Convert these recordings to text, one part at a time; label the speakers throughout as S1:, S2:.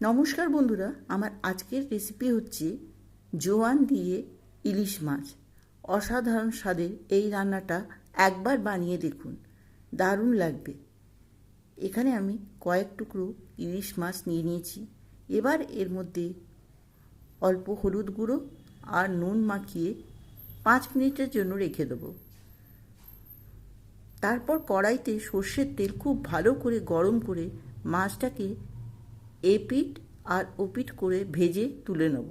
S1: নমস্কার বন্ধুরা, আমার আজকের রেসিপি হচ্ছে জোয়ান দিয়ে ইলিশ মাছ। অসাধারণ স্বাদের এই রান্নাটা একবার বানিয়ে দেখুন। দারুণ লাগবে। এখানে আমি কয়েক টুকরো ইলিশ মাছ নিয়ে নিয়েছি। এবার এর মধ্যে অল্প হলুদ গুঁড়ো আর নুন মাখিয়ে পাঁচ মিনিটের জন্য রেখে দেবো। তারপর কড়াইতে সর্ষের তেল খুব ভালো করে গরম করে মাছটাকে এপিট আর ওপিট করে ভেজে তুলে নেব।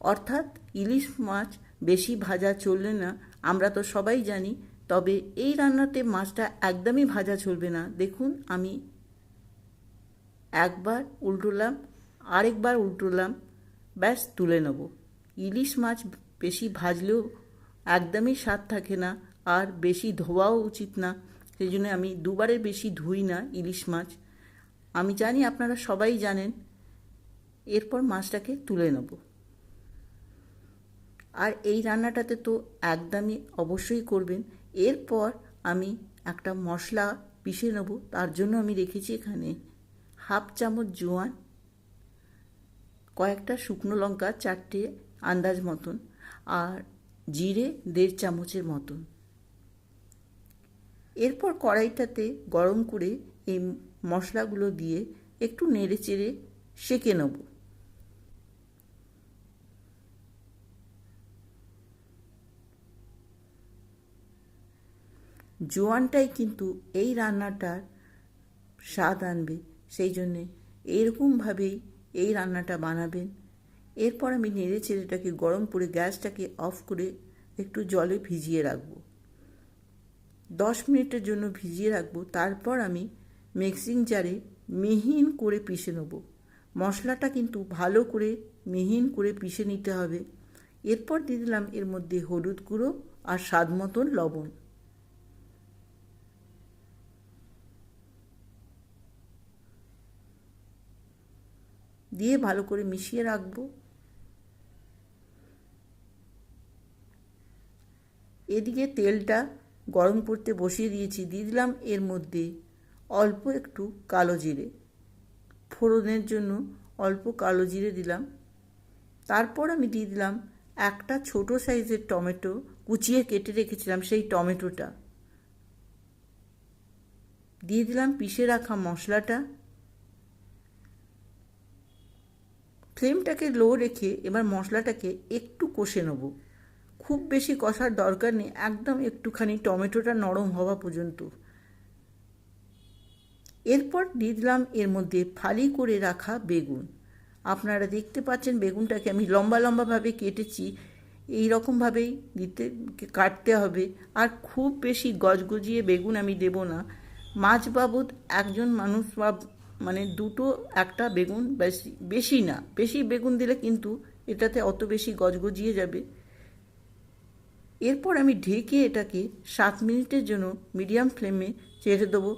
S1: অর্থাৎ ইলিশ মাছ বেশি ভাজা চলবে না, আমরা তো সবাই জানি, তবে এই রান্নাতে মাছটা একদমই ভাজা চলবে না। দেখুন, আমি একবার উল্টোলাম, আরেকবার উল্টোলাম, ব্যাস, তুলে নেব। ইলিশ মাছ বেশি ভাজলেও একদমই স্বাদ থাকে না আর বেশি ধোয়াও উচিত না। সেই জন্য আমি দুবারের বেশি ধুই না ইলিশ মাছ। আমি জানি আপনারা সবাই জানেন, এরপর মাছটাকে তুলে নেব। আর এই রান্নাটাতে তো একদমই অবশ্যই করবেন। এরপর আমি একটা মশলা পিষে নেব, তার জন্য আমি রেখেছি এখানে হাফ চামচ জোয়ান, কয়েকটা শুকনো লঙ্কা, চারটে আন্দাজ মতন, আর জিরে দেড় চামচের মতন। এরপর কড়াইটাতে গরম করে এই মশলাগুলো দিয়ে একটু নেড়ে চেড়ে সেঁকে নেব। জোয়ানটাই কিন্তু এই রান্নাটার স্বাদ আনবে, সেই জন্যে এরকমভাবেই এই রান্নাটা বানাবেন। এরপর আমি নেড়ে চেড়েটাকে গরম করে গ্যাসটাকে অফ করে একটু জলে ভিজিয়ে রাখব। দশ মিনিটের জন্য ভিজিয়ে রাখব। তারপর আমি মিক্সিং জারে মিহিন করে পিষে নেব। মশলাটা কিন্তু ভালো করে মিহিন করে পিষে নিতে হবে। এরপর দিয়ে দিলাম এর মধ্যে হলুদ গুঁড়ো আর স্বাদ মতন লবণ। দিয়ে ভালো করে মিশিয়ে রাখব। এদিকে তেলটা গরম করতে বসিয়ে দিয়েছি। দিয়ে দিলাম এর মধ্যে অল্প একটু কালো জিরে। ফোড়নের জন্য অল্প কালো জিরে দিলাম। তারপর আমি দিয়ে দিলাম একটা ছোট সাইজের টমেটো কুচিয়ে কেটে রেখেছিলাম সেই টমেটোটা। দিয়ে দিলাম পিষে রাখা মশলাটা। ফ্লেমটাকে লো রেখে এবার মশলাটাকে একটু কষে নেব। খুব বেশি কষার দরকার নেই, একদম একটুখানি টমেটোটা নরম হওয়া পর্যন্ত। এরপর দিয়ে দিলাম এর মধ্যে ফালি করে রাখা বেগুন। আপনারা দেখতে পাচ্ছেন বেগুনটাকে আমি লম্বা লম্বাভাবে কেটেছি। এই রকমভাবেই দিতে, কাটতে হবে। আর খুব বেশি গজগজিয়ে বেগুন আমি দেব না। মাছ বাবদ একজন মানুষ বা মানে দুটো একটা বেগুন বেশি বেশি না। বেশি বেগুন দিলে কিন্তু এটাতে অত বেশি গজগজিয়ে যাবে। এরপর আমি ঢেকে এটাকে সাত মিনিটের জন্য মিডিয়াম ফ্লেমে ছেড়ে দেবো।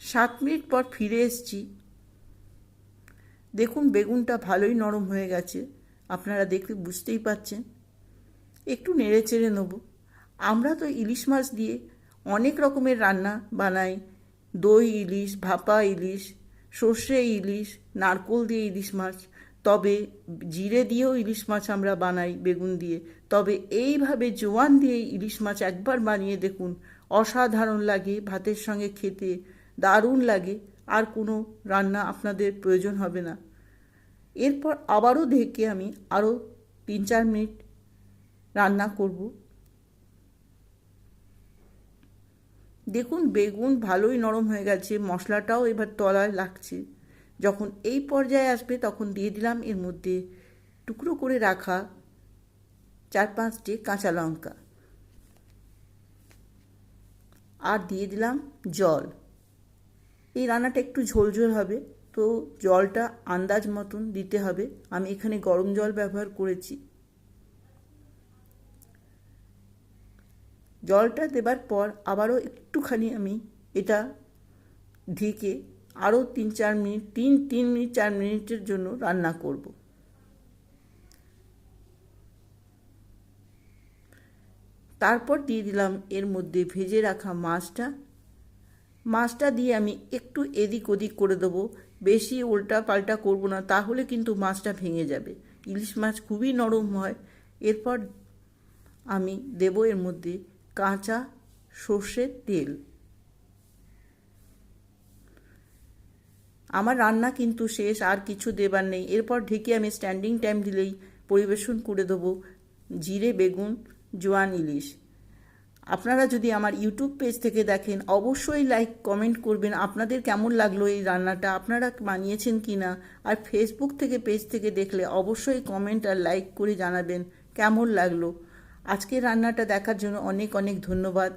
S1: সাত মিনিট পর ফিরে এসছি। দেখুন বেগুনটা ভালোই নরম হয়ে গেছে। আপনারা দেখতে বুঝতেই পাচ্ছেন। একটু নেড়ে চেড়ে নেব। আমরা তো ইলিশ মাছ দিয়ে অনেক রকমের রান্না বানাই। দই ইলিশ, ভাপা ইলিশ, সর্ষে ইলিশ, নারকোল দিয়ে ইলিশ মাছ। তবে জিরে দিয়েও ইলিশ মাছ আমরা বানাই বেগুন দিয়ে। তবে এইভাবে জোয়ান দিয়ে ইলিশ মাছ একবার বানিয়ে দেখুন, অসাধারণ লাগে ভাতের সঙ্গে খেতে। দারুণ লাগে। আর কোনো রান্না আপনাদের প্রয়োজন হবে না। এরপর আবারও ঢেকে আমি আরও তিন চার মিনিট রান্না করব। দেখুন, বেগুন ভালোই নরম হয়ে গেছে। মশলাটাও এবার তলায় লাগছে। যখন এই পর্যায়ে আসবে, তখন দিয়ে দিলাম এর মধ্যে টুকরো করে রাখা চার পাঁচটি কাঁচা লঙ্কা। আর দিয়ে দিলাম জল। এই রান্নাটা একটু ঝোল ঝোল হবে, তো জলটা আন্দাজ মতন দিতে হবে। আমি এখানে গরম জল ব্যবহার করেছি। জলটা দেবার পর আবারও একটুখানি আমি এটা ঢেকে আরও তিন চার মিনিট, তিন তিন মিনিট, চার মিনিটের জন্য রান্না করব। তারপর দিয়ে দিলাম এর মধ্যে ভেজে রাখা মাছটা। মাছটা দিয়ে আমি একটু এদিক ওদিক করে দেবো। বেশি উল্টা পাল্টা করব না, তাহলে কিন্তু মাছটা ভেঙে যাবে। ইলিশ মাছ খুবই নরম হয়। এরপর আমি দেব এর মধ্যে কাঁচা সর্ষের তেল। আমার রান্না কিন্তু শেষ, আর কিছু দেবার নেই। এরপর ঢেকে আমি স্ট্যান্ডিং টাইম দিলেই পরিবেশন করে দেবো জিরে, বেগুন, জোয়ান ইলিশ। আপনারা যদি আমার ইউটিউব পেজ থেকে দেখেন, অবশ্যই লাইক কমেন্ট করবেন আপনাদের কেমন লাগল এই রান্নাটা, আপনারা বানিয়েছেন কি না আর ফেসবুক থেকে পেজ থেকে দেখলে অবশ্যই কমেন্ট আর লাইক করে জানাবেন কেমন লাগল। আজকের রান্নাটা দেখার জন্য অনেক অনেক ধন্যবাদ।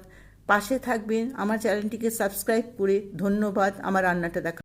S1: পাশে থাকবেন, আমার চ্যানেলটিকে সাবস্ক্রাইব করে ধন্যবাদ, আমার রান্নাটা দেখা